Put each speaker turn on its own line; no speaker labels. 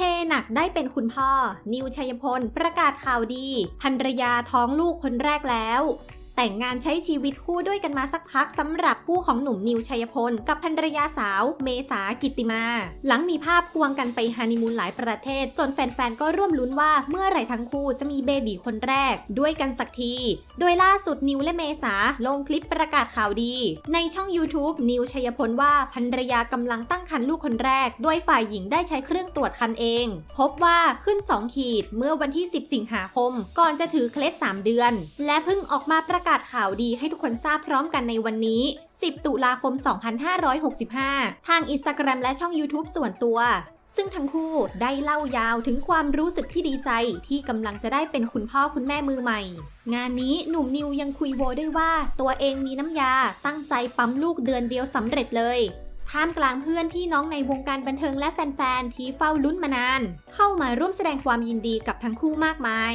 เทหนักได้เป็นคุณพ่อ นิวชัยพล ประกาศข่าวดีภรรยาท้องลูกคนแรกแล้ว แต่งงานใช้ชีวิตคู่ด้วยกันมาสักพักสำหรับคู่ของหนุ่มนิวชัยพล กับภรรยาสาว เมษากิตติมา หลังมีภาพควงกันไปฮันนีมูนหลายประเทศ จนแฟนๆ ก็ร่วมลุ้นว่าเมื่อไหร่ทั้งคู่จะมีเบบีคนแรก ด้วยกันสักที โดยล่าสุดนิวและเมษาลงคลิปประกาศข่าวดี ในช่อง YouTube นิวชัยพลว่าภรรยากำลังตั้งครรภ์ลูกคนแรกด้วยฝ่ายหญิงได้ใช้เครื่องตรวจคันเอง พบว่าขึ้น 2 ขีดเมื่อวันที่ 10 สิงหาคม ก่อนจะถือเคล็ด3 เดือน และเพิ่งออกมาประกาศกาศข่าวดีให้ทุกคนทราบพร้อมกันในวันนี้ 10 ตุลาคม 2565 ทางอินสตาแกรมและช่อง YouTube ส่วนตัว ซึ่งทั้งคู่ได้เล่ายาวถึงความรู้สึกที่ดีใจที่กำลังจะได้เป็นคุณพ่อคุณแม่มือใหม่ งานนี้หนุ่มนิวยังคุยโวด้วยว่าตัวเองมีน้ำยาตั้งใจปั๊มลูกเดือนเดียวสำเร็จเลยท่ามกลางเพื่อนพี่น้องในวงการบันเทิงและแฟนๆ ที่เฝ้าลุ้นมานาน เข้ามาร่วมแสดงความยินดีกับทั้งคู่มากมาย